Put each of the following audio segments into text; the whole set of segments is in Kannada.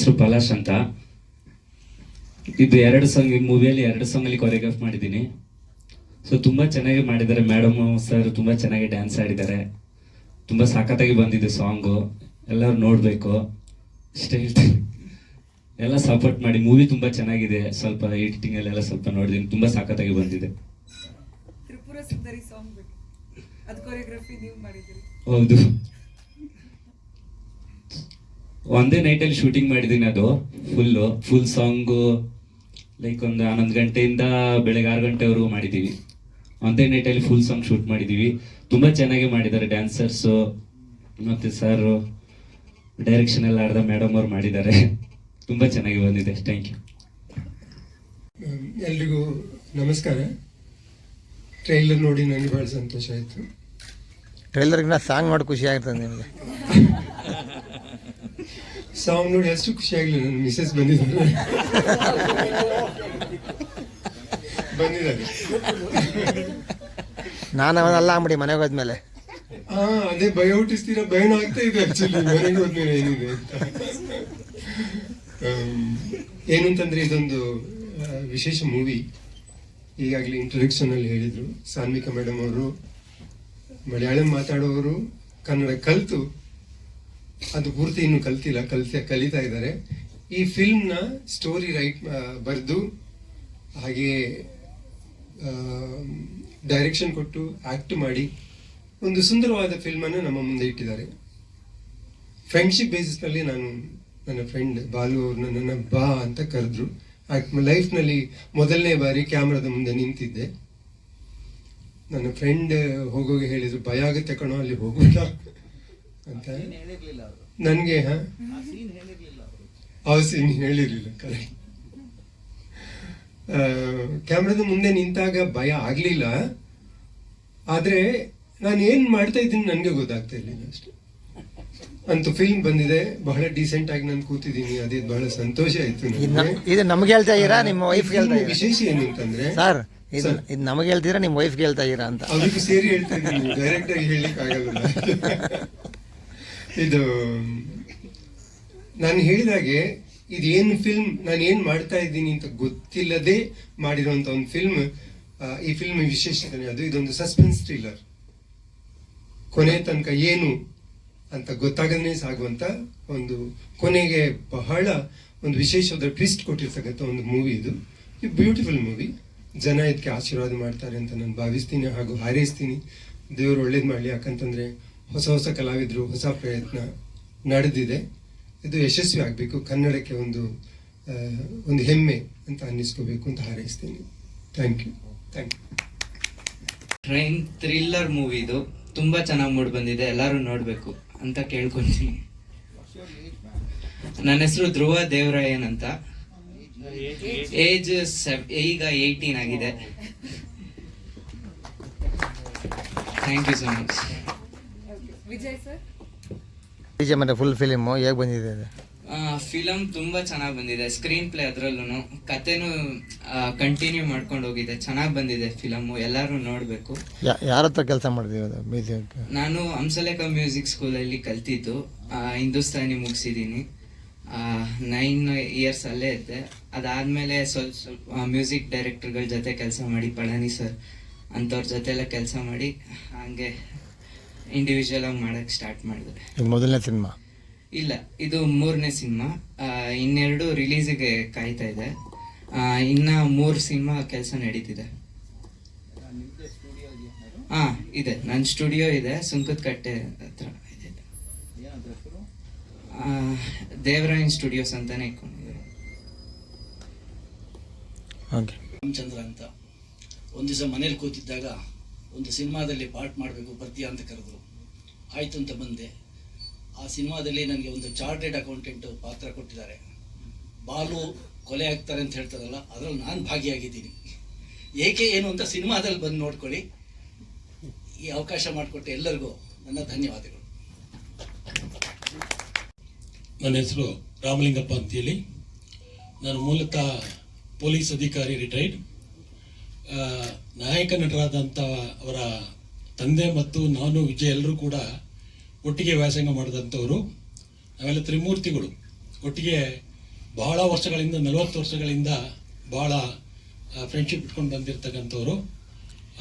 ಹೆಸರು ಪಲಾಶ್ ಅಂತ. ಇದು ಎರಡು ಸಾಂಗ್ ಈ ಮೂವಿಯಲ್ಲಿ ಎರಡು ಸಾಂಗಲ್ಲಿ ಕೊರಿಯೋಗ್ರಾಫ್ ಮಾಡಿದ್ದೀನಿ. ಸೊ ತುಂಬ ಚೆನ್ನಾಗಿ ಮಾಡಿದ್ದಾರೆ. ಮೇಡಮ್ ಸರ್ ತುಂಬ ಚೆನ್ನಾಗಿ ಡ್ಯಾನ್ಸ್ ಆಡಿದ್ದಾರೆ. ತುಂಬ ಸಖತ್ತಾಗಿ ಬಂದಿದೆ ಸಾಂಗು ಎಲ್ಲರೂ ನೋಡಬೇಕು. ಇಷ್ಟ ಹೇಳ್ತೀನಿ. ಎಲ್ಲ ಸಪೋರ್ಟ್ ಮಾಡಿ. ಮೂವಿ ತುಂಬ ಚೆನ್ನಾಗಿದೆ. ಸ್ವಲ್ಪ ಎಡಿಟಿಂಗಲ್ಲೆಲ್ಲ ಸ್ವಲ್ಪ ನೋಡಿದ್ದೀನಿ. ತುಂಬ ಸಖತ್ತಾಗಿ ಬಂದಿದೆ. ತ್ರಿಪುರ ಸುಂದರಿ ಸಾಂಗ್ ಬಗ್ಗೆ ಅದು ಕೊರಿಯೋಗ್ರಫಿ ನೀವು ಮಾಡಿದ್ದೀರಿ ಹೌದು ಒಂದೇ ನೈಟಲ್ಲಿ ಶೂಟಿಂಗ್ ಮಾಡಿದ್ದೀನಿ ಅದು ಫುಲ್ಲು ಫುಲ್ ಸಾಂಗು ಲೈಕ್ ಒಂದು ಹನ್ನೊಂದು ಗಂಟೆಯಿಂದ ಬೆಳಗ್ಗೆ ಆರು ಗಂಟೆವರೆಗೂ ಮಾಡಿದ್ದೀವಿ ಒಂದೇ ನೈಟಲ್ಲಿ ಫುಲ್ ಸಾಂಗ್ ಶೂಟ್ ಮಾಡಿದ್ದೀವಿ ತುಂಬ ಚೆನ್ನಾಗಿ ಮಾಡಿದ್ದಾರೆ ಡ್ಯಾನ್ಸರ್ಸು ಮತ್ತು ಸರ್ ಡೈರೆಕ್ಷನ್ ಎಲ್ಲ ಆಡ್ದ ಮೇಡಮ್ ಅವ್ರು ಮಾಡಿದ್ದಾರೆ. ತುಂಬ ಚೆನ್ನಾಗಿ ಬಂದಿದೆ. ಥ್ಯಾಂಕ್ ಯು ಎಲ್ರಿಗೂ ನಮಸ್ಕಾರ. ಟ್ರೈಲರ್ ನೋಡಿ ನನಗೆ ಭಾಳ ಸಂತೋಷ ಆಯಿತು. ಟ್ರೈಲರ್ಗಿನ ಸಾಂಗ್ ಮಾಡಿ ಖುಷಿ ಆಗ್ತದೆ ನಿಮಗೆ. ಸಾಂಗ್ ನೋಡಿ ಅಷ್ಟು ಖುಷಿ ಆಗಲಿ ನನ್ನ ಮಿಸಸ್ ಬಂದಿದ್ದಾರೆ ಬಂದಿದ್ದಾರೆ ನಾನು ಅವನಲ್ಲ ಅಂಬಿಡಿ ಮನೆಗೆ ಹೋದ್ಮೇಲೆ. ಹಾ ಅದೇ ಭಯ ಹುಟ್ಟಿಸ್ತೀರಾ ಭಯನ ಆಗ್ತಾ ಇದೆ ಆಕ್ಚುಲಿ ಮನೆಗೆ ಹೋದ್ಮೇಲೆ ಏನಿದೆ ಅಂತ. ಏನು ಅಂತಂದ್ರೆ ಇದೊಂದು ಆ, ವಿಶೇಷ ಮೂವಿ ಈಗಾಗಲೇ ಇಂಟ್ರೊಡಕ್ಷನ್ ಅಲ್ಲಿ ಹೇಳಿದ್ರು. ಸಾನ್ವಿಕಾ ಮೇಡಮ್ ಅವರು ಮಲಯಾಳಂ ಮಾತಾಡೋರು ಕನ್ನಡ ಕಲಿತು ಅದು ಪೂರ್ತಿ ಇನ್ನು ಕಲ್ತಿಲ್ಲ ಕಲ್ತ ಕಲಿತಾ ಇದ್ದಾರೆ. ಈ ಫಿಲ್ಮ್ನ ಸ್ಟೋರಿ ರೈಟ್ ಬರೆದು ಹಾಗೆ ಡೈರೆಕ್ಷನ್ ಕೊಟ್ಟು ಆಕ್ಟ್ ಮಾಡಿ ಒಂದು ಸುಂದರವಾದ ಫಿಲ್ಮನ್ನು ನಮ್ಮ ಮುಂದೆ ಇಟ್ಟಿದ್ದಾರೆ. ಫ್ರೆಂಡ್ಶಿಪ್ ಬೇಸಿಸ್ನಲ್ಲಿ ನಾನು ನನ್ನ ಫ್ರೆಂಡ್ ಬಾಲು ಅವ್ರನ್ನ ನನ್ನ ಬಾ ಅಂತ ಕರೆದ್ರು. ಲೈಫ್ನಲ್ಲಿ ಮೊದಲನೇ ಬಾರಿ ಕ್ಯಾಮ್ರಾದ ಮುಂದೆ ನಿಂತಿದ್ದೆ. ನನ್ನ ಫ್ರೆಂಡ್ ಹೋಗೋಗೆ ಹೇಳಿದ್ರು, ಭಯ ಆಗುತ್ತೆ ಕಣೋ, ಅಲ್ಲಿ ಹೋಗೋಣ ಅಂತ ನನಗೆ ಹಾಂ? ಆ ಸೀನ್ ಹೇಳಿರ್ಲಿಲ್ಲ ಕರೆಕ್ಟ್ ಕ್ಯಾಮ್ರಾದ ಮುಂದೆ ನಿಂತಾಗ ಭಯ ಆಗಲಿಲ್ಲ. ಆದ್ರೆ ನಾನು ಏನು ಮಾಡ್ತಾ ಇದ್ದೀನಿ ನನಗೆ ಗೊತ್ತಾಗ್ತಾ ಇರ್ಲಿಲ್ಲ ಅಷ್ಟೇ. ಅಂತೂ ಫಿಲ್ಮ್ ಬಂದಿದೆ ಬಹಳ ಡೀಸೆಂಟ್ ಆಗಿ ನಾನು ಕೂತಿದ್ದೀನಿ ಅದೇ ಬಹಳ ಸಂತೋಷ ಆಯ್ತು ಇದು ನನಗೆ. ನಮ್- ಇದು ನಮ್ಗೆ ಹೇಳ್ತಾ ಇರಾ ನಿಮ್ಮ ವೈಫ್ ಹೇಳ್ತಾ ವಿಶೇಷ ಏನು ಅಂತಂದ್ರೆ ಸರ್ ಇದು. ಇದು ನಮಗೆ ಹೇಳ್ತೀರಾ? ನಿಮ್ಮ ವೈಫ್ ಹೇಳ್ತಾ ಇರಾ ಅಂತ. ಅವ್ರಿಗೂ ಸೇರಿ ಹೇಳ್ತಾ ಇದ್ದೀನಿ ಡೈರೆಕ್ಟ್ ಆಗಿ ಹೇಳಲಿಕ್ಕೆ ಆಗಲ್ಲ ಇದು, ನಾನು ಹೇಳಿದಾಗೆ ಇದು ಏನು ಫಿಲ್ಮ್ ನಾನು ಏನು ಮಾಡ್ತಾ ಇದ್ದೀನಿ ಅಂತ ಗೊತ್ತಿಲ್ಲದೆ ಮಾಡಿರುವಂತ ಒಂದು ಫಿಲ್ಮ್ ಈ ಫಿಲ್ಮ್ ವಿಶೇಷತೆ ಅದು. ಇದೊಂದು ಸಸ್ಪೆನ್ಸ್ ಥ್ರಿಲ್ಲರ್ ಕೊನೆ ತನಕ ಏನು ಅಂತ ಗೊತ್ತಾಗದೇ ಸಾಗುವಂತ ಒಂದು, ಕೊನೆಗೆ ಬಹಳ ಒಂದು ವಿಶೇಷವಾದ ಟ್ವಿಸ್ಟ್ ಕೊಟ್ಟಿರ್ತಕ್ಕಂಥ ಒಂದು ಮೂವಿ ಇದು. ಈ ಬ್ಯೂಟಿಫುಲ್ ಮೂವಿ ಜನ ಇದಕ್ಕೆ ಆಶೀರ್ವಾದ ಮಾಡ್ತಾರೆ ಅಂತ ನಾನು ಭಾವಿಸ್ತೀನಿ ಹಾಗೂ ಹಾರೈಸ್ತೀನಿ. ದೇವರು ಒಳ್ಳೇದು ಮಾಡಲಿ ಯಾಕಂತಂದ್ರೆ ಹೊಸ ಹೊಸ ಕಲಾವಿದರು, ಹೊಸ ಪ್ರಯತ್ನ ನಡೆದಿದೆ. ಇದು ಯಶಸ್ವಿ ಆಗಬೇಕು. ಕನ್ನಡಕ್ಕೆ ಒಂದು ಒಂದು ಹೆಮ್ಮೆ ಅಂತ ಅನ್ನಿಸ್ಕೋಬೇಕು ಅಂತ ಹಾರೈಸ್ತೀನಿ. Thank you thank you train thriller movie ಇದು. ತುಂಬ ಚೆನ್ನಾಗಿ ಮೂಡ್ ಬಂದಿದೆ. ಎಲ್ಲರೂ ನೋಡಬೇಕು ಅಂತ ಕೇಳ್ಕೊಂತೀನಿ. ನನ್ನ ಹೆಸರು ಧ್ರುವ ದೇವರಾಯನ್ ಅಂತ. ಏಜ್ ಈಗ ಏಯ್ಟೀನ್ ಆಗಿದೆ. Thank you so much Vijay sir? Vijay ಮತ್ತೆ ಫುಲ್ ಫಿಲಿಮು ಹೇಗೆ ಬಂದಿದೆ ಅದು? ಫಿಲಮ್ ತುಂಬಾ ಚೆನ್ನಾಗಿ ಬಂದಿದೆ. ಸ್ಕ್ರೀನ್ ಪ್ಲೇ ಅದರಲ್ಲೂ ಕತೆನೂ ಕಂಟಿನ್ಯೂ ಮಾಡ್ಕೊಂಡು ಹೋಗಿದೆ. ಚೆನ್ನಾಗಿ ಬಂದಿದೆ ಫಿಲಮು ಎಲ್ಲರೂ ನೋಡಬೇಕು. ಯಾ- ಯಾರ ಹತ್ರ ಕೆಲಸ ಮಾಡಿದೀವಿ ಮ್ಯೂಸಿಕ್ ನಾನು ಹಂಸಲೇಖ ಮ್ಯೂಸಿಕ್ ಸ್ಕೂಲಲ್ಲಿ ಕಲ್ತಿದ್ದು. ಆ, ಹಿಂದೂಸ್ತಾನಿ ಮುಗಿಸಿದ್ದೀನಿ. ನೈನ್ ಇಯರ್ಸ್ ಅಲ್ಲೇ ಇದ್ದೆ. ಅದಾದಮೇಲೆ ಸ್ವಲ್ಪ ಸ್ವಲ್ಪ ಮ್ಯೂಸಿಕ್ ಡೈರೆಕ್ಟರ್ಗಳ ಜೊತೆ ಕೆಲಸ ಮಾಡಿ ಪಳನಿ ಸರ್ ಅಂಥವ್ರ ಜೊತೆ ಎಲ್ಲ ಕೆಲಸ ಮಾಡಿ ಹಾಗೆ ಇಂಡಿವಿಜುವಲ್ ಆಗಿ ಮಾಡಕ್ಕೆ ಸ್ಟಾರ್ಟ್ ಮಾಡಿದೆ. ಇದು ಮೊದಲನೇ ಸಿನಿಮಾ? ಇಲ್ಲ ಇದು ಮೂರನೇ ಸಿನಿಮಾ. ಇನ್ನೆರಡು ರಿಲೀಸಿಗೆ ಕಾಯ್ತಾ ಇದೆ. ಆ, ಇನ್ನ ಮೂರು ಸಿನಿಮಾ ಕೆಲಸ ನಡೀತಿದೆ. ಹಾ ಇದೆ. ನನ್ನ ಸ್ಟುಡಿಯೋ ಇದೆ ಸುಂಕದಕಟ್ಟೆ ಹತ್ರ ಇದೆ. ಆ, ದೇವರಾಯನ್ ಸ್ಟುಡಿಯೋಸ್ ಅಂತಾನೆ ಇಟ್ಕೊಂಡಿದ್ದಾರೆ. ಓಕೆ. ರಾಮಚಂದ್ರ ಅಂತ. ಒಂದು ದಿವಸ ಮನೇಲಿ ಕೂತಿದ್ದಾಗ ಒಂದು ಸಿನಿಮಾದಲ್ಲಿ ಪಾರ್ಟ್ ಮಾಡಬೇಕು ಬರ್ತೀಯಾ ಅಂತ ಕರೆದ್ರು. ಆಯಿತು ಅಂತ ಬಂದೆ. ಆ ಸಿನಿಮಾದಲ್ಲಿ ನನಗೆ ಒಂದು ಚಾರ್ಟೆಡ್ ಅಕೌಂಟೆಂಟ್ ಪಾತ್ರ ಕೊಟ್ಟಿದ್ದಾರೆ. ಬಾಲು ಕೊಲೆ ಆಗ್ತಾರೆ ಅಂತ ಹೇಳ್ತಾರಲ್ಲ, ಅದರಲ್ಲಿ ನಾನು ಭಾಗಿಯಾಗಿದ್ದೀನಿ. ಏಕೆ ಏನು ಅಂತ ಸಿನಿಮಾದಲ್ಲಿ ಬಂದು ನೋಡ್ಕೊಳ್ಳಿ. ಈ ಅವಕಾಶ ಮಾಡಿಕೊಟ್ಟೆ ಎಲ್ಲರಿಗೂ ನನ್ನ ಧನ್ಯವಾದಗಳು. ನನ್ನ ಹೆಸರು ರಾಮಲಿಂಗಪ್ಪ ಅಂತೇಳಿ. ನಾನು ಮೂಲತಃ ಪೊಲೀಸ್ ಅಧಿಕಾರಿ ರಿಟೈರ್ಡ್. ನಾಯಕ ನಟರಾದಂಥ ಅವರ ತಂದೆ ಮತ್ತು ನಾನು ವಿಜಯ್ ಎಲ್ಲರೂ ಕೂಡ ಒಟ್ಟಿಗೆ ವ್ಯಾಸಂಗ ಮಾಡಿದಂಥವರು. ಆಮೇಲೆ ತ್ರಿಮೂರ್ತಿಗಳು. ಒಟ್ಟಿಗೆ ಬಹಳ ವರ್ಷಗಳಿಂದ, ನಲವತ್ತು ವರ್ಷಗಳಿಂದ ಬಹಳ ಫ್ರೆಂಡ್ಶಿಪ್ ಇಟ್ಕೊಂಡು ಬಂದಿರತಕ್ಕಂಥವ್ರು.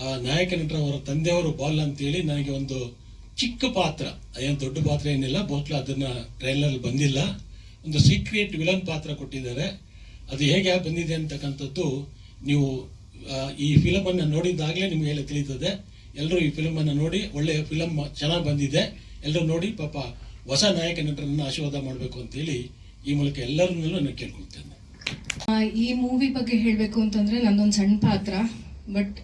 ಆ, ನಾಯಕ ನಟರವರ ತಂದೆಯವರು ಬಾಲ್ ಅಂತೇಳಿ ನನಗೆ ಒಂದು ಚಿಕ್ಕ ಪಾತ್ರ. ಏನು ದೊಡ್ಡ ಪಾತ್ರ ಏನಿಲ್ಲ ಬಹುಶಃ ಅದನ್ನ ಟ್ರೈಲರ್ ಬಂದಿಲ್ಲ. ಒಂದು ಸೀಕ್ರೆಟ್ ವಿಲನ್ ಪಾತ್ರ ಕೊಟ್ಟಿದ್ದಾರೆ. ಅದು ಹೇಗೆ ಬಂದಿದೆ ಅಂತಕ್ಕಂಥದ್ದು ನೀವು ಈ ಫಿಲಮನ್ನು ನೋಡಿದ್ದಾಗಲೇ ನಿಮಗೆ ತಿಳಿತದೆ. ಎಲ್ಲರೂ ಈ ಫಿಲಮ್ ಅನ್ನು ನೋಡಿ ಒಳ್ಳೆಯ ಫಿಲಮ್ ಚೆನ್ನಾಗಿ ಬಂದಿದೆ. ಎಲ್ಲರೂ ನೋಡಿ, ಪಾಪ ಹೊಸ ನಾಯಕ ನಟರನ್ನು ಆಶೀರ್ವಾದ ಮಾಡಬೇಕು ಅಂತೇಳಿ ಈ ಮೂಲಕ ಎಲ್ಲರನ್ನೂ ನಾನು ಕೇಳ್ಕೊಳ್ತೇನೆ. ಈ ಮೂವಿ ಬಗ್ಗೆ ಹೇಳಬೇಕು ಅಂತಂದರೆ ನಂದೊಂದು ಸಣ್ಣ ಪಾತ್ರ but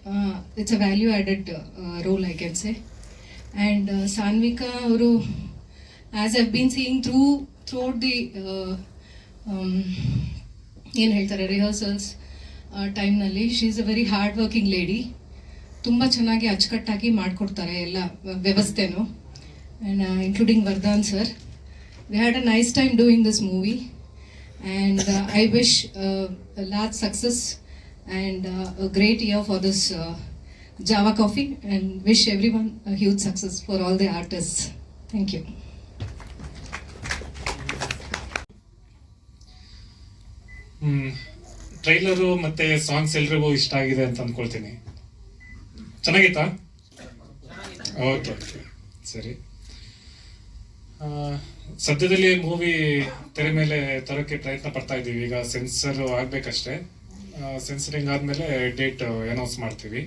it's a value added role I can say and Sanvika ಅವರು as I been seeing through throughout the ಏನು ಹೇಳ್ತಾರೆ ರಿಹರ್ಸಲ್ಸ್ ಟೈಮ್ನಲ್ಲಿ she is a very hard working lady ತುಂಬ ಚೆನ್ನಾಗಿ ಅಚ್ಚುಕಟ್ಟಾಗಿ ಮಾಡಿಕೊಡ್ತಾರೆ ಎಲ್ಲ ವ್ಯವಸ್ಥೆನೂ. And including Vardhan sir we had a nice time doing this movie and I wish large success and great year for this Java coffee and wish everyone huge success for all the artist thank you. Trailer ಮತ್ತೆ ಸಾಂಗ್ಸ್ ಎಲ್ರಿಗೂ ಇಷ್ಟ ಆಗಿದೆ ಅಂತ ಅನ್ಕೊಳ್ತೀನಿ. ಚೆನ್ನಾಗಿತ್ತಾ ಓಕೆ ಓಕೆ. ಸರಿ. ಸದ್ಯದಲ್ಲಿ ಮೂವಿ ತೆರೆ ಮೇಲೆ ತರೋಕ್ಕೆ ಪ್ರಯತ್ನ ಪಡ್ತಾ ಇದ್ದೀವಿ. ಈಗ ಸೆನ್ಸರ್ ಆಗ್ಬೇಕಷ್ಟೇ. ಸೆನ್ಸರಿಂಗ್ ಆದ್ಮೇಲೆ ಡೇಟ್ ಅನೌನ್ಸ್ ಮಾಡ್ತೀವಿ.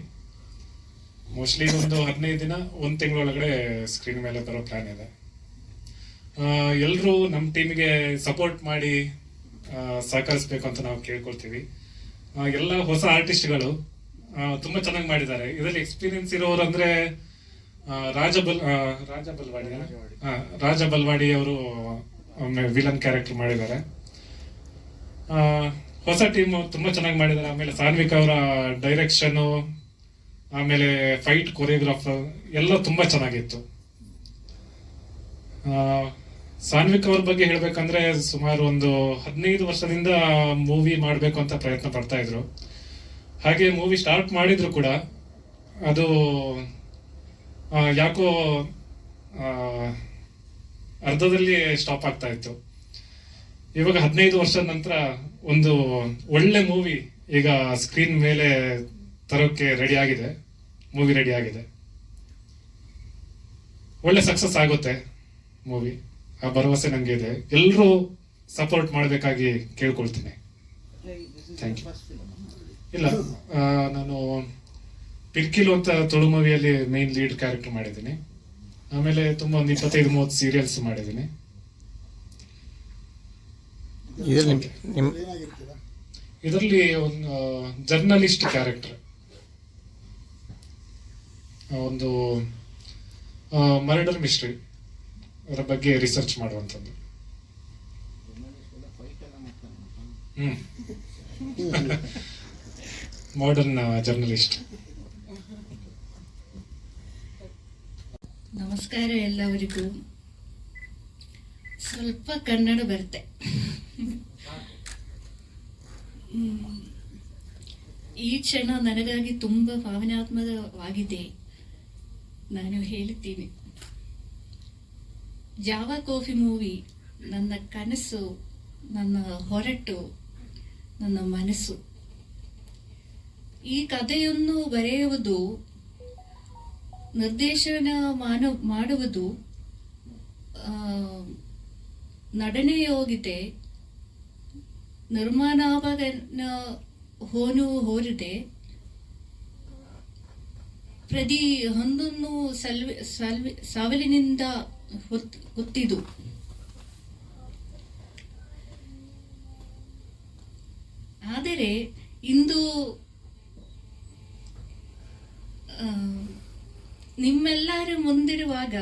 ಮೋಸ್ಟ್ಲಿ ಒಂದು ಹದಿನೈದು ದಿನ, ಒಂದು ತಿಂಗಳೊಳಗಡೆ ಸ್ಕ್ರೀನ್ ಮೇಲೆ ಬರೋ ಪ್ಲಾನ್ ಇದೆ. ಎಲ್ಲರೂ ನಮ್ಮ ಟೀಮಿಗೆ ಸಪೋರ್ಟ್ ಮಾಡಿ ಸಹಕರಿಸ್ಬೇಕು ಅಂತ ನಾವು ಕೇಳ್ಕೊಳ್ತೀವಿ. ಎಲ್ಲ ಹೊಸ ಆರ್ಟಿಸ್ಟ್ಗಳು ತುಂಬಾ ಚೆನ್ನಾಗಿ ಮಾಡಿದ್ದಾರೆ. ಇದರಲ್ಲಿ ಎಕ್ಸ್ಪೀರಿಯನ್ಸ್ ಇರೋರು ಅಂದ್ರೆ ರಾಜಬಲ್ ರಾಜ ಬಲ್ ಆ, ರಾಜ ಬಲ್ವಾಡಿ ರಾಜ ಬಲ್ವಾಡಿ ಅವರು ವಿಲನ್ ಕ್ಯಾರೆಕ್ಟರ್ ಮಾಡಿದ್ದಾರೆ. ಹೊಸ ಟೀಮ್ ತುಂಬಾ ಚೆನ್ನಾಗಿ ಮಾಡಿದ್ದಾರೆ. ಆಮೇಲೆ ಸಾನ್ವಿಕ್ ಅವರ ಡೈರೆಕ್ಷನ್ ಆಮೇಲೆ ಫೈಟ್ ಕೊರಿಯೋಗ್ರಾಫರ್ ಎಲ್ಲ ತುಂಬಾ ಚೆನ್ನಾಗಿತ್ತು. ಸಾನ್ವಿಕ್ ಅವ್ರ ಬಗ್ಗೆ ಹೇಳ್ಬೇಕಂದ್ರೆ ಸುಮಾರು ಒಂದು ಹದಿನೈದು ವರ್ಷದಿಂದ ಮೂವಿ ಮಾಡಬೇಕು ಅಂತ ಪ್ರಯತ್ನ ಪಡ್ತಾ ಇದ್ರು. ಹಾಗೆ ಮೂವಿ ಸ್ಟಾರ್ಟ್ ಮಾಡಿದ್ರು ಕೂಡ ಅದು ಯಾಕೋ ಅರ್ಧದಲ್ಲಿ ಸ್ಟಾಪ್ ಆಗ್ತಾ ಇತ್ತು. ಇವಾಗ ಹದಿನೈದು ವರ್ಷದ ನಂತರ ಒಂದು ಒಳ್ಳೆ ಮೂವಿ ಈಗ ಸ್ಕ್ರೀನ್ ಮೇಲೆ ತರೋಕೆ ರೆಡಿ ಆಗಿದೆ ಮೂವಿ ರೆಡಿ ಆಗಿದೆ. ಒಳ್ಳೆ ಸಕ್ಸಸ್ ಆಗುತ್ತೆ ಮೂವಿ ಆ ಭರವಸೆ ನನಗೆ ಇದೆ. ಎಲ್ಲರೂ ಸಪೋರ್ಟ್ ಮಾಡಬೇಕಾಗಿ ಕೇಳ್ಕೊಳ್ತೀನಿ. ಥ್ಯಾಂಕ್ ಯು ಇಲ್ಲ ನಾನು ಪಿಂಕಿಲು ಅಂತ ತುಳು ಮೂವಿಯಲ್ಲಿ ಮೇನ್ ಲೀಡ್ ಕ್ಯಾರೆಕ್ಟರ್ ಮಾಡಿದ್ದೀನಿ. ಆಮೇಲೆ ತುಂಬ ಒಂದು ಇಪ್ಪತ್ತೈದು ಮೂವತ್ತು ಸೀರಿಯಲ್ಸ್ ಮಾಡಿದ್ದೀನಿ. ಇದರಲ್ಲಿ ಒಂದು ಜರ್ನಲಿಸ್ಟ್ ಕ್ಯಾರೆಕ್ಟರ್ ಒಂದು ಮರ್ಡರ್ ಮಿಸ್ಟ್ರಿ ಅದರ ಬಗ್ಗೆ ರಿಸರ್ಚ್ ಮಾಡುವಂಥದ್ದು. ಹ್ಮ್. ಮಾಡರ್ನ್ ಜರ್ನಲಿಸ್ಟ್ ನಮಸ್ಕಾರ ಎಲ್ಲರಿಗೂ. ಸ್ವಲ್ಪ ಕನ್ನಡ ಬರುತ್ತೆ. ಈ ಕ್ಷಣ ನನಗಾಗಿ ತುಂಬ ಭಾವನಾತ್ಮಕವಾಗಿದೆ. ನಾನು ಹೇಳುತ್ತೀನಿ. ಜಾವ ಕಾಫಿ ಮೂವಿ ನನ್ನ ಕನಸು, ನನ್ನ ಹೊರಟು, ನನ್ನ ಮನಸ್ಸು. ಈ ಕಥೆಯನ್ನು ಬರೆಯುವುದು, ನಿರ್ದೇಶನ ಮಾನ, ಮಾಡುವುದು ನಡನೆ ಹೋಗಿದೆ ನಿರ್ಮಾಣವಾಗ ಹೋನು ಹೋರಿದೆ. ಪ್ರತಿ ಹೊಂದನ್ನು ಸಲ್ವಿ ಸಲ್ವಿ, ಸವಲಿನಿಂದ ಹೊತ್, ಹೊತ್ತಿದು. ಆದರೆ ಇಂದು ಆ, ನಿಮ್ಮೆಲ್ಲರ ಮುಂದಿರುವಾಗ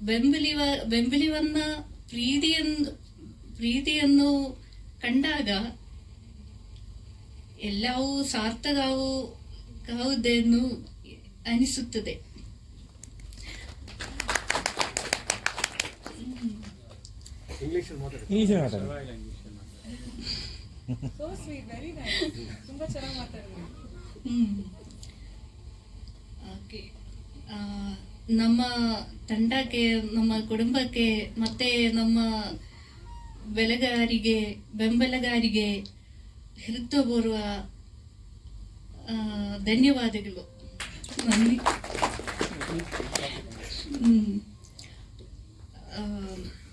ಬೆಂಬಲಿವ ಬೆಂಬಲಿವನ್ನ ಪ್ರೀತಿಯನ್ನು ಪ್ರೀತಿಯನ್ನು ಕಂಡಾಗ ಎಲ್ಲವೂ ಸಾರ್ಥಕವು ಹೌದೆನ್ನು ಅನಿಸುತ್ತದೆ ಸೋ ಸ್ವೀಟ್ ವೆರಿ ನೈಸ್ ತುಂಬಾ ಚೆನ್ನಾಗಿ ಮಾತಾಡಿದ್ರಿ. ಹ್ಮ್. ಓಕೆ. ನಮ್ಮ ತಂಡಕ್ಕೆ ನಮ್ಮ ಕುಟುಂಬಕ್ಕೆ ಮತ್ತೆ ನಮ್ಮ ಬೆಳೆಗಾರಿಗೆ ಬೆಂಬಲಗಾರಿಗೆ ಹೃತ್ವಪೂರ್ವ ಬರುವ ಧನ್ಯವಾದಗಳು. ನನ್ನಿ ಹ್ಮ್. ಆ uh,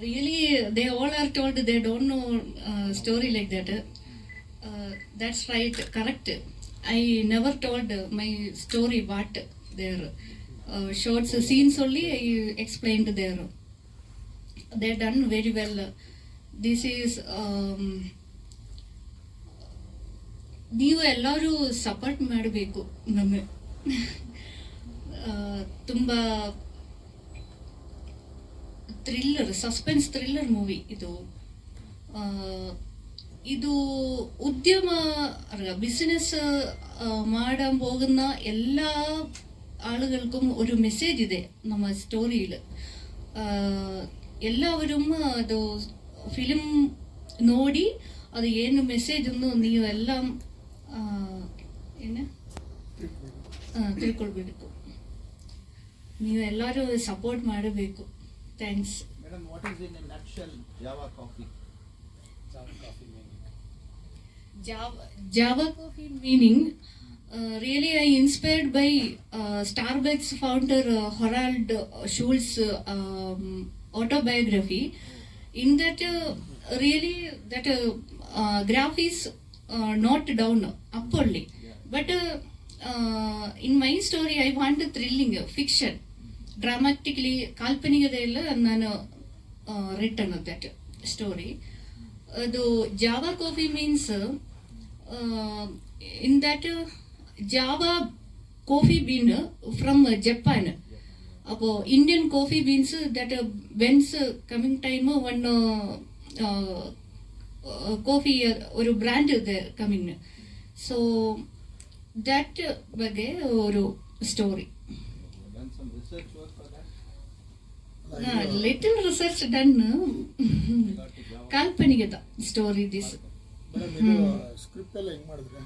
really, they all are told they don't know uh, story like that. Uh, that's right, correct. I never told my story what their uh, shorts scenes only I explained there. They done very well. This is um, ನೀವು ಎಲ್ಲರೂ ಸಪೋರ್ಟ್ ಮಾಡಬೇಕು ನಮಗೆ ತುಂಬ ಥ್ರಿಲ್ಲರ್ ಸಸ್ಪೆನ್ಸ್ ಥ್ರಿಲ್ಲರ್ ಮೂವಿ ಇದು ಇದು ഉദ്യമ ബിസിനസ് മാടാൻ പോകുന്ന എല്ലാ ആളുകൾക്കും ഒരു മെസ്സേജ് ഇതേ നമ്മ സ്റ്റോറിയിൽ എല്ലാവരും ಅದು ಫಿಲ್ಮ್ ನೋಡಿ ಅದು ಏನು ಮೆಸೇಜ್ ಅನ್ನು ನೀವು ಎಲ್ಲ ಏನು ತಿಳ್ಕೊಳ್ಬೇಕು ನೀವು ಎಲ್ಲರೂ ಸಪೋರ್ಟ್ ಮಾಡಬೇಕು Thanks. Madam, what is in a nutshell Java coffee? Java coffee meaning. Java, Java coffee meaning. Uh, really, I inspired by uh, Starbucks founder uh, Harold uh, Schultz uh, um, autobiography. In that, uh, really, that uh, uh, graph is uh, not down upwardly, but uh, uh, in my story, I want a thrilling uh, fiction. ಡ್ರಾಮಾಟಿಕ್ಲಿ ಕಾಲ್ಪನಿಕದೆಲ್ಲ ನಾನು ರಿಟರ್ನ್ ದಟ್ ಸ್ಟೋರಿ ಅದು Java coffee means in that Java coffee bean from Japan അപ്പോൾ Indian coffee beans that when's coming time one coffee ഒരു ബ്രാൻഡ് കമ്മിങ് ಸೊ ದಟ್ ಬಗ್ಗೆ ഒരു സ്റ്റോറി ಲಿಟಲ್ ರಿಸರ್ಚ್ ಡನ್ ಕಾಲ್ಪನಿಕದ ಸ್ಟೋರಿ ದಿಸ್ ಸ್ಕ್ರಿಪ್ಟ್ ಎಲ್ಲ ಹೆಂಗ್ ಮಾಡಿದ್ರೆ?